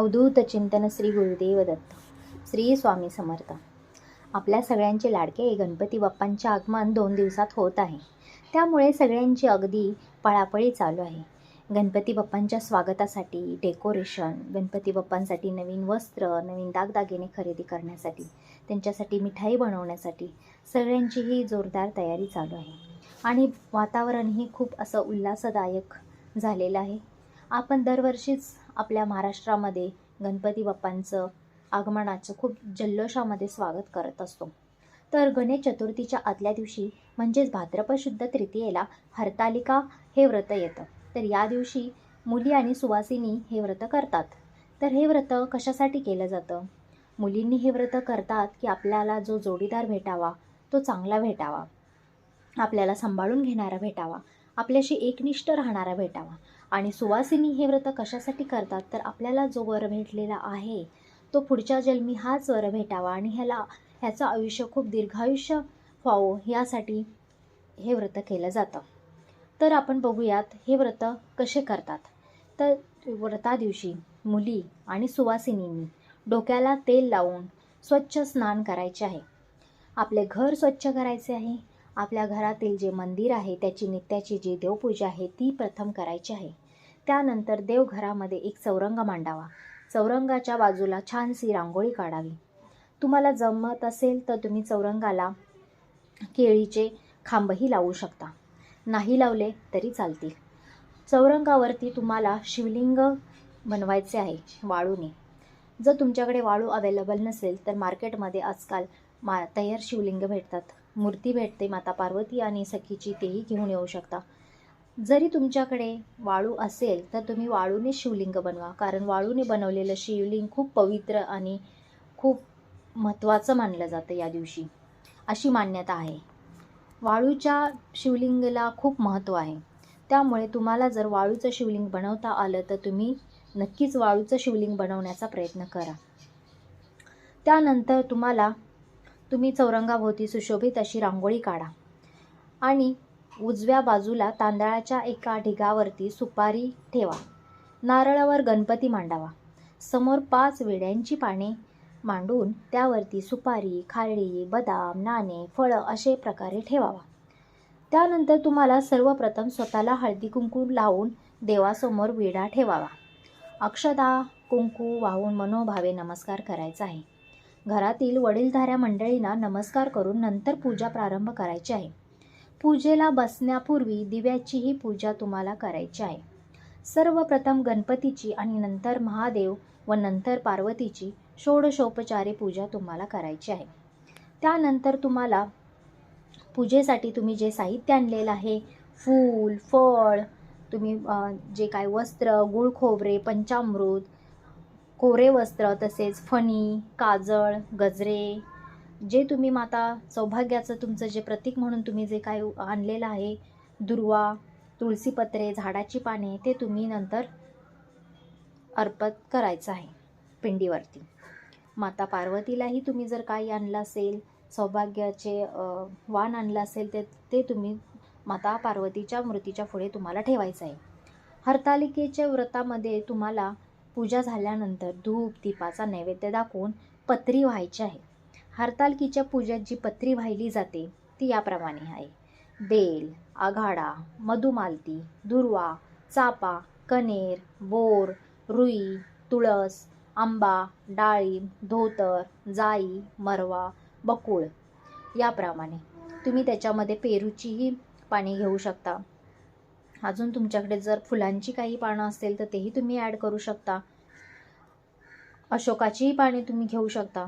अवधूत चिंतन श्री गुरुदेव दत्त श्री स्वामी समर्थ. आपल्या सगळ्यांचे लाडके गणपती बाप्पांचे आगमन दोन दिवसात होत आहे. त्यामुळे सगळ्यांची अगदी पळापळी चालू आहे. गणपती बाप्पांच्या स्वागतासाठी डेकोरेशन गणपती बाप्पांसाठी नवीन वस्त्र नवीन दागदागिने खरेदी करण्यासाठी त्यांच्यासाठी मिठाई बनवण्यासाठी सगळ्यांची ही जोरदार तयारी चालू आहे. आणि वातावरणही खूप असं उल्हासदायक झालेलं आहे. आपण दरवर्षीच आपल्या महाराष्ट्रामध्ये गणपती बाप्पांचं आगमनाचं खूप जल्लोषामध्ये स्वागत करत असतो. तर गणेश चतुर्थीच्या आदल्या दिवशी म्हणजेच भाद्रपद शुद्ध तृतीयेला हरतालिका हे व्रत येतं. तर या दिवशी मुली आणि सुवासिनी हे व्रत करतात. तर हे व्रत कशासाठी केलं जातं? मुलींनी हे व्रत करतात की आपल्याला जो जोडीदार भेटावा तो चांगला भेटावा. आपल्याला सांभाळून घेणारा भेटावा. आपल्याशी एकनिष्ठ राहणारा भेटावा. आणि सुवासिनी हे व्रत कशासाठी करतात? तर आपल्याला जो वर भेटलेला आहे तो पुढच्या जन्मी हाच वर भेटावा. आणि ह्याला ह्याचं आयुष्य खूप दीर्घायुष्य व्हावं यासाठी हे व्रत केलं जातं. तर आपण बघूयात हे व्रत कसे करतात? तर व्रता दिवशी मुली आणि सुवासिनींनी डोक्याला तेल लावून स्वच्छ स्नान करायचे आहे. आपले घर स्वच्छ करायचे आहे. आपल्या घरातील जे मंदिर आहे त्याची नित्याची जी देवपूजा आहे ती प्रथम करायची आहे. त्यानंतर देवघरामध्ये एक चौरंग मांडावा. चौरंगाच्या बाजूला छानशी रांगोळी काढावी. तुम्हाला जमत असेल तर तुम्ही चौरंगाला केळीचे खांबही लावू शकता. नाही लावले तरी चालतील. चौरंगावरती तुम्हाला शिवलिंग बनवायचे आहे वाळूने. जर तुमच्याकडे वाळू अवेलेबल नसेल तर मार्केटमध्ये आजकाल मा तयार शिवलिंग भेटतात. मूर्ती भेटते माता पार्वती आणि सखीची तेही घेऊन येऊ शकता. जरी तुमच्याकडे वाळू असेल तर तुम्ही वाळूने शिवलिंग बनवा. कारण वाळूने बनवलेलं शिवलिंग खूप पवित्र आणि खूप महत्त्वाचं मानलं जातं या दिवशी. अशी मान्यता आहे. वाळूच्या शिवलिंगला खूप महत्त्व आहे. त्यामुळे तुम्हाला जर वाळूचं शिवलिंग बनवता आलं तर तुम्ही नक्कीच वाळूचं शिवलिंग बनवण्याचा प्रयत्न करा. त्यानंतर तुम्हाला तुम्ही चौरंगाभोवती सुशोभित अशी रांगोळी काढा. आणि उजव्या बाजूला तांदळाच्या एका ढिगावरती सुपारी ठेवा. नारळावर गणपती मांडावा. समोर पाच विड्यांची पाने मांडून त्यावरती सुपारी खारडी बदाम नाणे फळं असे प्रकारे ठेवावा. त्यानंतर तुम्हाला सर्वप्रथम स्वतःला हळदी कुंकू लावून देवासमोर विडा ठेवावा. अक्षदा कुंकू वाहून मनोभावे नमस्कार करायचा आहे. घरातील वडीलधाऱ्या मंडळींना नमस्कार करून नंतर पूजा प्रारंभ करायची आहे. पूजेला बसण्यापूर्वी दिव्याचीही पूजा तुम्हाला करायची आहे. सर्वप्रथम गणपतीची आणि नंतर महादेव व नंतर पार्वतीची षोडशोपचारी पूजा तुम्हाला करायची आहे. त्यानंतर तुम्हाला पूजेसाठी तुम्ही जे साहित्य आणलेलं आहे फूल फळ तुम्ही जे काय वस्त्र गुळ खोबरे पंचामृत कोरे वस्त्र तसेच फणी काजळ गजरे जे तुम्ही माता सौभाग्याचं तुमचं जे प्रतीक म्हणून तुम्ही जे काय आणलेलं आहे दुर्वा तुळशीपत्रे झाडाची पाने ते तुम्ही नंतर अर्पत करायचं आहे पिंडीवरती. माता पार्वतीलाही तुम्ही जर काही आणलं असेल सौभाग्याचे वाण आणलं असेल ते ते तुम्ही माता पार्वतीच्या मूर्तीच्या पुढे तुम्हाला ठेवायचं आहे. हरतालिकेच्या व्रतामध्ये तुम्हाला पूजा झाल्यानंतर धूप दीपाचा नैवेद्य दाखवून पत्री व्हायची आहे. हरतालकीच्या पूजेत जी पत्री वाहिली जाते ती याप्रमाणे आहे. बेल आघाडा मधुमालती दुर्वा चापा कनेर बोर रुई तुळस आंबा डाळिंब धोतर जाई मरवा बकुळ याप्रमाणे. तुम्ही त्याच्यामध्ये पेरूचीही पाने घेऊ शकता. अजून तुमच्याकडे जर फुलांची काही पानं असतील तर तेही तुम्ही ॲड करू शकता. अशोकाचीही पाने तुम्ही घेऊ शकता.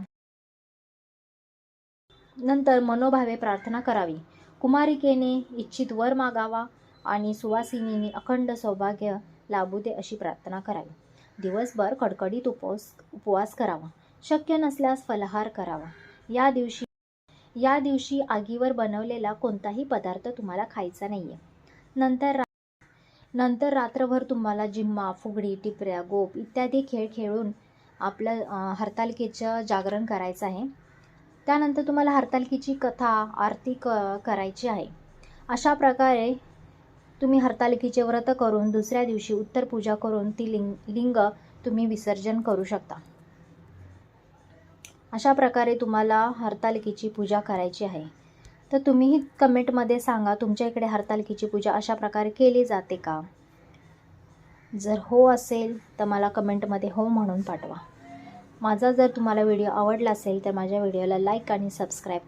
नंतर मनोभावे प्रार्थना करावी. कुमारिकेने इच्छित वर मागावा आणि सुवासिनीने अखंड सौभाग्य लाभू दे अशी प्रार्थना करावी. दिवसभर कडकडीत उपवास उपवास करावा. शक्य नसल्यास फलाहार करावा. या दिवशी या दिवशी आगीवर बनवलेला कोणताही पदार्थ तुम्हाला खायचा नाही आहे नंतर नंतर रात्रभर तुम्हाला जिम्मा फुगडी टिपऱ्या गोप इत्यादी खेळ खेळून आपलं हरतालिकेचं जागरण करायचं आहे. त्यानंतर तुम्हाला हरतालिकेची कथा आरती क करायची आहे. अशा प्रकारे तुम्ही हरतालिकेचे व्रत करून दुसऱ्या दिवशी उत्तर पूजा करून ती लिंग लिंग तुम्ही विसर्जन करू शकता. अशा प्रकारे तुम्हाला हरतालिकेची पूजा करायची आहे. तर तुम्हीही कमेंटमध्ये सांगा तुमच्या इकडे हरतालिकेची पूजा अशा प्रकारे केली जाते का? जर हो असेल तर मला कमेंटमध्ये हो म्हणून पाठवा. माझा जर तुम्हाला व्हिडिओ आवडला असेल तर माझ्या व्हिडिओला लाईक आणि सबस्क्राईब